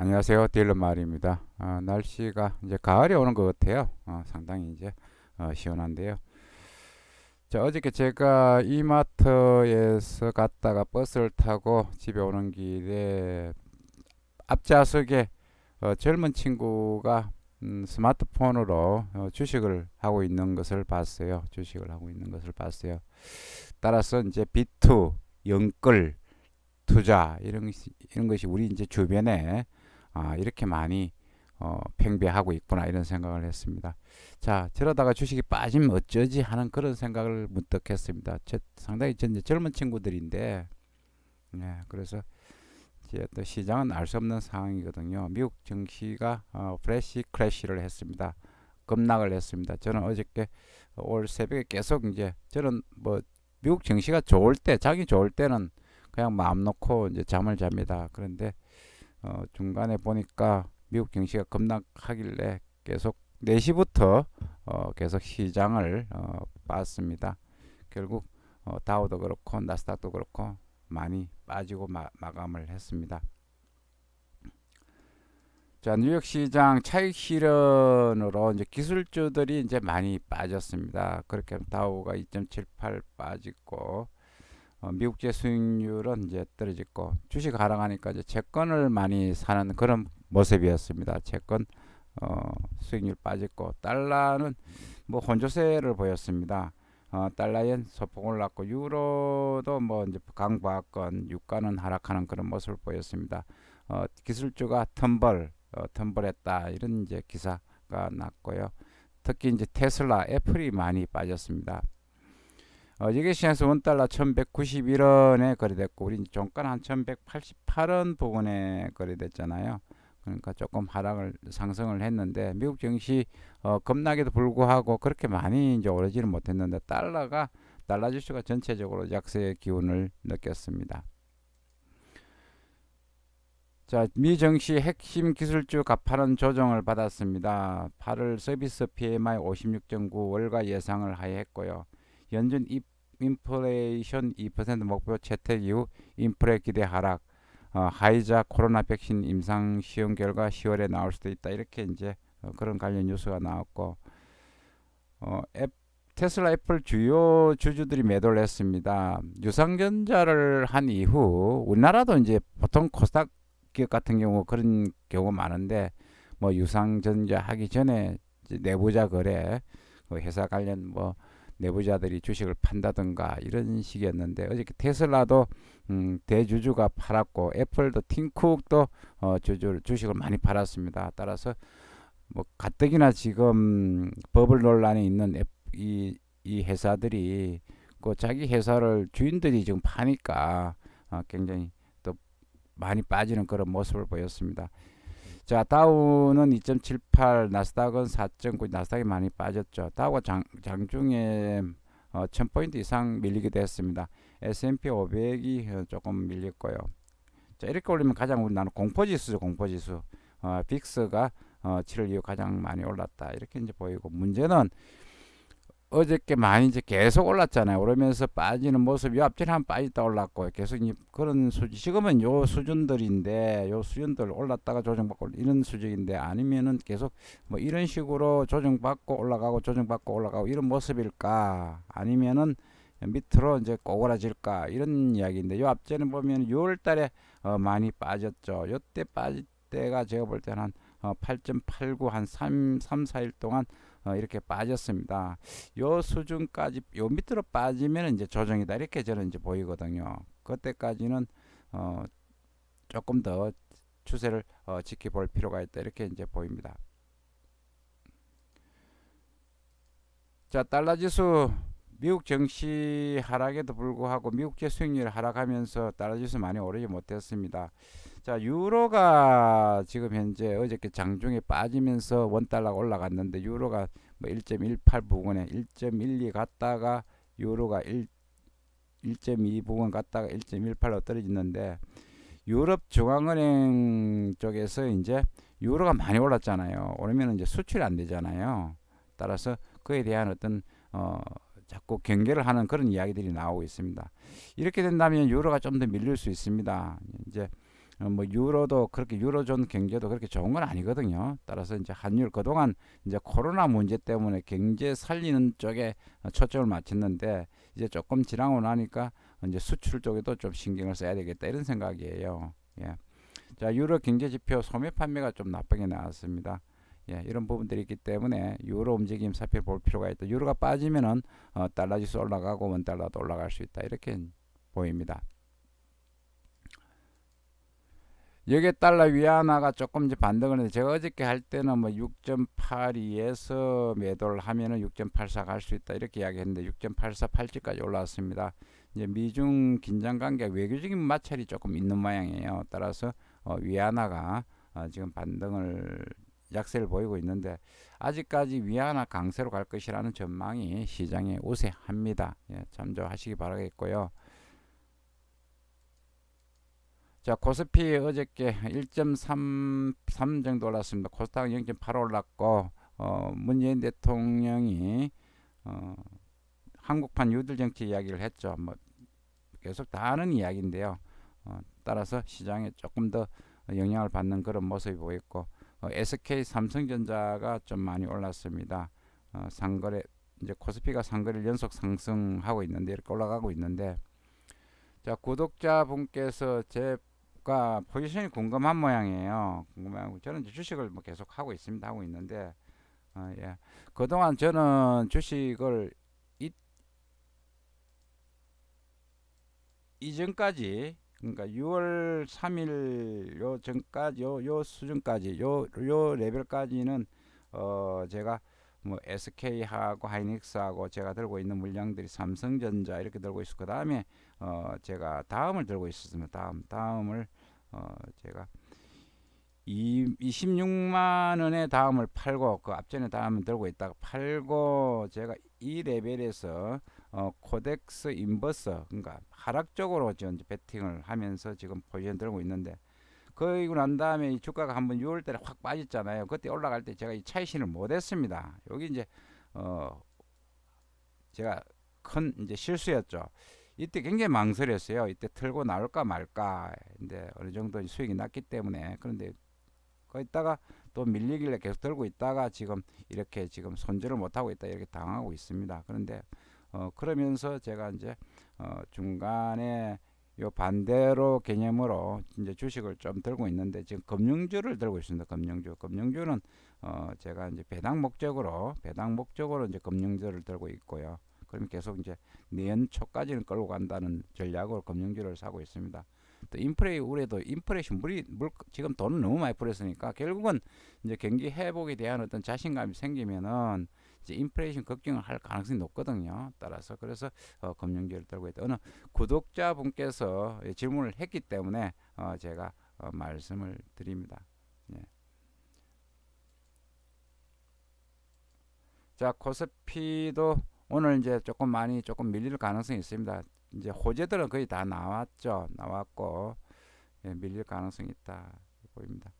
안녕하세요. 딜런 마을입니다. 어, 날씨가 이제 가을이 오는 것 같아요. 어, 상당히 이제 어, 시원한데요. 자, 어저께 제가 이마트에서 갔다가 버스를 타고 집에 오는 길에 앞좌석에 어, 젊은 친구가 음, 스마트폰으로 어, 주식을 하고 있는 것을 봤어요. 주식을 하고 있는 것을 봤어요. 따라서 이제 비투, 영끌, 투자 이런 이런 것이 우리 이제 주변에 아, 이렇게 많이 어, 팽배하고 있구나 이런 생각을 했습니다. 자, 저러다가 주식이 빠지면 어쩌지 하는 그런 생각을 문득 했습니다. 저, 상당히 전 이제 젊은 친구들인데, 네, 그래서 이제 또 시장은 알 수 없는 상황이거든요. 미국 증시가 어, 프레시 크래시를 했습니다. 급락을 했습니다. 저는 어저께 올 새벽에 계속 이제 저는 뭐 미국 증시가 좋을 때, 자기 좋을 때는 그냥 마음 놓고 이제 잠을 잡니다. 그런데 어, 중간에 보니까 미국 증시가 급락하길래 계속 4시부터 어, 계속 시장을 어, 봤습니다. 결국 어, 다우도 그렇고 나스닥도 그렇고 많이 빠지고 마, 마감을 했습니다. 자, 뉴욕 시장 차익 실현으로 이제 기술주들이 이제 많이 빠졌습니다. 그렇게 다우가 2.78 빠지고 어, 미국제 수익률은 이제 떨어졌고 주식 하락하니까 이제 채권을 많이 사는 그런 모습이었습니다. 채권 어, 수익률 빠졌고 달러는 뭐 혼조세를 보였습니다. 어, 달러엔 소폭 올랐고 유로도 뭐 이제 강보합권 유가는 하락하는 그런 모습을 보였습니다. 어, 기술주가 텀벌 어, 텀벌했다 이런 이제 기사가 났고요. 특히 이제 테슬라, 애플이 많이 빠졌습니다. 어, 이게 시장에서 원달러 1191원에 거래됐고 우리 종가는 한 1188원 부근에 거래됐잖아요. 그러니까 조금 하락을 상승을 했는데 미국 증시 어, 급락에도 불구하고 그렇게 많이 이제 오르지는 못했는데 달러가 달러 지수가 전체적으로 약세의 기운을 느꼈습니다. 자, 미 증시 핵심 기술주 가파른 조정을 받았습니다. 8월 서비스 PMI 56.9 월가 예상을 하회했고요. 연준 인플레이션 2% 목표 채택 이후 인플레 기대 하락 어, 하이자 코로나 백신 임상 시험 결과 10월에 나올 수도 있다 이렇게 이제 어, 그런 관련 뉴스가 나왔고 어, 앱, 테슬라 애플 주요 주주들이 매도를 했습니다. 유상전자를 한 이후 우리나라도 이제 보통 코스닥 기업 같은 경우 그런 경우 많은데 뭐 유상전자 하기 전에 내부자 거래 그 회사 관련 뭐 내부자들이 주식을 판다든가 이런 식이었는데 어저께 테슬라도 음, 대주주가 팔았고 애플도 팀쿡도 어, 주주 주식을 많이 팔았습니다. 따라서 뭐 가뜩이나 지금 버블 논란이 있는 앱, 이, 이 회사들이 그 자기 회사를 주인들이 지금 파니까 어, 굉장히 또 많이 빠지는 그런 모습을 보였습니다. 자 다우는 2.78 나스닥은 4.9 나스닥이 많이 빠졌죠. 다우가 장, 장중에 어, 1000포인트 이상 밀리기도 했습니다. S&P 500이 조금 밀렸고요. 자 이렇게 올리면 가장 우리 나는 공포지수죠 공포지수. 어, 빅스가 어, 7월 이후 가장 많이 올랐다. 이렇게 이제 보이고 문제는 어저께 많이 이제 계속 올랐잖아요. 오르면서 빠지는 모습이 앞전에 한 빠졌다 올랐고 계속 그런 수준 지금은 요 수준들인데 요 수준들 올랐다가 조정받고 이런 수준인데 아니면은 계속 뭐 이런 식으로 조정받고 올라가고 조정받고 올라가고 이런 모습일까 아니면은 밑으로 이제 꼬그라질까 이런 이야기인데 요 앞전에 보면 6월 달에 어 많이 빠졌죠. 요때 빠질 때가 제가 볼 때는 한 어, 8.89 한 3, 3, 4일 동안 어, 이렇게 빠졌습니다. 요 수준까지 요 밑으로 빠지면 이제 조정이다 이렇게 저는 이제 보이거든요. 그때까지는 어, 조금 더 추세를 어, 지켜볼 필요가 있다 이렇게 이제 보입니다. 자 달러 지수 미국 증시 하락에도 불구하고 미국제 수익률이 하락하면서 달러 지수 많이 오르지 못했습니다. 자 유로가 지금 현재 어저께 장중에 빠지면서 원 달러가 올라갔는데 유로가 뭐 1.18 부근에 1.12 갔다가 유로가 1 1.2 부근 갔다가 1.18로 떨어졌는데 유럽 중앙은행 쪽에서 이제 유로가 많이 올랐잖아요. 오르면 이제 수출이 안 되잖아요. 따라서 그에 대한 어떤 어 자꾸 경계를 하는 그런 이야기들이 나오고 있습니다. 이렇게 된다면 유로가 좀 더 밀릴 수 있습니다. 이제 어, 뭐 유로도 그렇게 유로존 경제도 그렇게 좋은 건 아니거든요. 따라서 이제 환율 그동안 이제 코로나 문제 때문에 경제 살리는 쪽에 어, 초점을 맞췄는데 이제 조금 지나고 나니까 이제 수출 쪽에도 좀 신경을 써야 되겠다 이런 생각이에요. 예. 자 유로 경제 지표 소매 판매가 좀 나쁘게 나왔습니다. 예, 이런 부분들이 있기 때문에 유로 움직임 살펴볼 필요가 있다. 유로가 빠지면은 어, 달러 지수 올라가고 원 달러도 올라갈 수 있다. 이렇게 보입니다. 여기 달러 위안화가 조금 이제 반등을 했는데 제가 어저께 할 때는 뭐 6.82에서 매도를 하면은 6.84 갈 수 있다 이렇게 이야기했는데 6.84 80까지 올라왔습니다. 이제 미중 긴장 관계 외교적인 마찰이 조금 있는 모양이에요. 따라서 어, 위안화가 어, 지금 반등을 약세를 보이고 있는데 아직까지 위안화 강세로 갈 것이라는 전망이 시장에 우세합니다. 예, 참조하시기 바라겠고요. 자 코스피 어저께 1.33 정도 올랐습니다. 코스닥 0.8 올랐고 어, 문재인 대통령이 어, 한국판 유들 정치 이야기를 했죠. 뭐 계속 다 하는 이야기인데요. 어, 따라서 시장에 조금 더 영향을 받는 그런 모습이 보였고 어, SK 삼성전자가 좀 많이 올랐습니다. 어, 상거래 이제 코스피가 상거래 연속 상승하고 있는데 이렇게 올라가고 있는데 자 구독자 분께서 제 가 포지션이 궁금한 모양이에요. 궁금하고 저는 주식을 뭐 계속 하고 있습니다. 하고 있는데 어, 예. 그동안 저는 주식을 이, 이전까지 그러니까 6월 3일 요 전까지 요, 요 수준까지 요, 요 레벨까지는 어 제가 뭐 SK하고 하이닉스하고 제가 들고 있는 물량들이 삼성전자 이렇게 들고 있었고 그다음에 어 제가 다음을 들고 있었습니다. 다음 다음을 어 제가 이 26만 원의 다음을 팔고 그 앞전에 다음을 들고 있다가 팔고 제가 이 레벨에서 어 코덱스 인버서 그러니까 하락적으로 지금 베팅을 하면서 지금 포지션 들고 있는데 그리고 난 다음에 이 주가가 한번 6월 달에 확 빠졌잖아요. 그때 올라갈 때 제가 이 차이신을 못 했습니다. 여기 이제 어 제가 큰 이제 실수였죠. 이때 굉장히 망설였어요. 이때 틀고 나올까 말까. 근데 어느 정도 수익이 났기 때문에 그런데 거기다가 또 밀리길래 계속 들고 있다가 지금 이렇게 지금 손절을 못 하고 있다 이렇게 당하고 있습니다. 그런데 어 그러면서 제가 이제 어 중간에 요 반대로 개념으로 이제 주식을 좀 들고 있는데 지금 금융주를 들고 있습니다. 금융주. 금융주는 어 제가 이제 배당 목적으로 배당 목적으로 이제 금융주를 들고 있고요. 그러면 계속 이제 내년 초까지는 끌고 간다는 전략으로 금융주를 사고 있습니다. 또 인플레이 우려도 인플레이션 물이 물 지금 돈을 너무 많이 풀었으니까 결국은 이제 경기 회복에 대한 어떤 자신감이 생기면은 이제 인플레이션 걱정을 할 가능성이 높거든요. 따라서 그래서 어, 금융주를 들고 있다. 어느 구독자분께서 질문을 했기 때문에 어, 제가 어, 말씀을 드립니다. 예. 자 코스피도 오늘 이제 조금 많이 조금 밀릴 가능성이 있습니다. 이제 호재들은 거의 다 나왔죠. 나왔고 예, 밀릴 가능성이 있다 보입니다.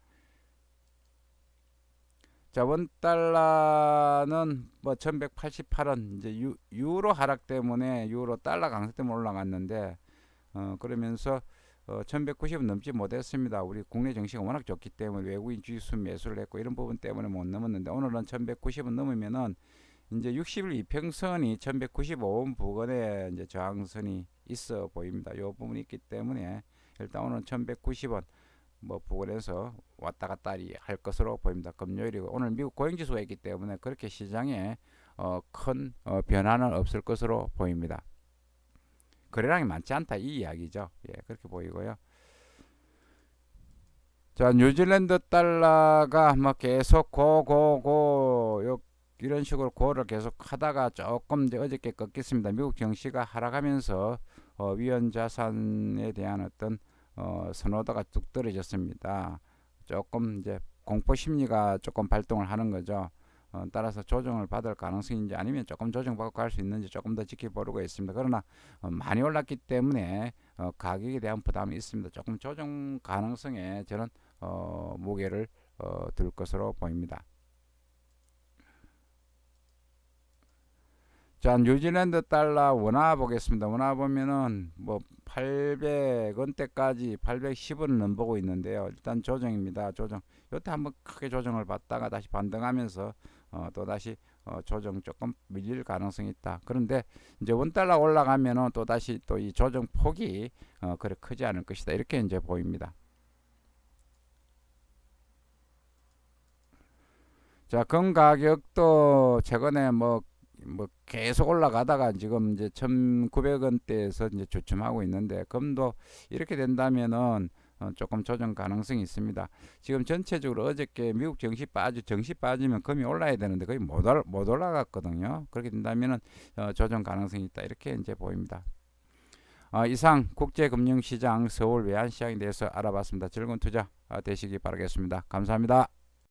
자, 원 달러는 뭐 1188원 이제 유, 유로 하락 때문에 유로 달러 강세 때문에 올라갔는데 어 그러면서 어 1190원 넘지 못했습니다. 우리 국내 정시가 워낙 좋기 때문에 외국인 주식수 매수를 했고 이런 부분 때문에 못 넘었는데 오늘은 1190원 넘으면은 이제 60일 이평선이 1195원 부근에 이제 저항선이 있어 보입니다. 이 부분이 있기 때문에 일단 오늘 1190원 뭐 부근에서 왔다 갔다 할 것으로 보입니다. 금요일이고 오늘 미국 고용지수가 있기 때문에 그렇게 시장에 어, 큰 어, 변화는 없을 것으로 보입니다. 거래량이 많지 않다 이 이야기죠. 예, 그렇게 보이고요. 자, 뉴질랜드 달러가 뭐 계속 고고고 요 이런 식으로 고를 계속 하다가 조금 이제 어저께 꺾였습니다. 미국 경시가 하락하면서 어, 위험 자산에 대한 어떤 어, 선호도가 뚝 떨어졌습니다. 조금 이제 공포 심리가 조금 발동을 하는 거죠. 어, 따라서 조정을 받을 가능성인지 아니면 조금 조정받고 갈 수 있는지 조금 더 지켜보려고 있습니다. 그러나 어, 많이 올랐기 때문에 어, 가격에 대한 부담이 있습니다. 조금 조정 가능성에 저는 어, 무게를 어, 둘 것으로 보입니다. 자, 뉴질랜드 달러 원화 보겠습니다. 원화 보면은 뭐 800원대까지 810원은 넘보고 있는데요. 일단 조정입니다. 조정. 요때 한번 크게 조정을 받다가 다시 반등하면서 어, 또 다시 어, 조정 조금 밀릴 가능성이 있다. 그런데 이제 원 달러 올라가면은 또 다시 또 이 조정 폭이 어, 그래 크지 않을 것이다. 이렇게 이제 보입니다. 자, 금 가격도 최근에 뭐, 뭐 계속 올라가다가 지금 이제 1,900원대에서 이제 주춤하고 있는데 금도 이렇게 된다면은 어, 조금 조정 가능성이 있습니다. 지금 전체적으로 어저께 미국 증시 빠지 증시 빠지면 금이 올라야 되는데 거의 못, 올, 못 올라갔거든요. 그렇게 된다면은 어, 조정 가능성이 있다 이렇게 이제 보입니다. 어, 이상 국제금융시장 서울 외환시장에 대해서 알아봤습니다. 즐거운 투자 어, 되시기 바라겠습니다. 감사합니다.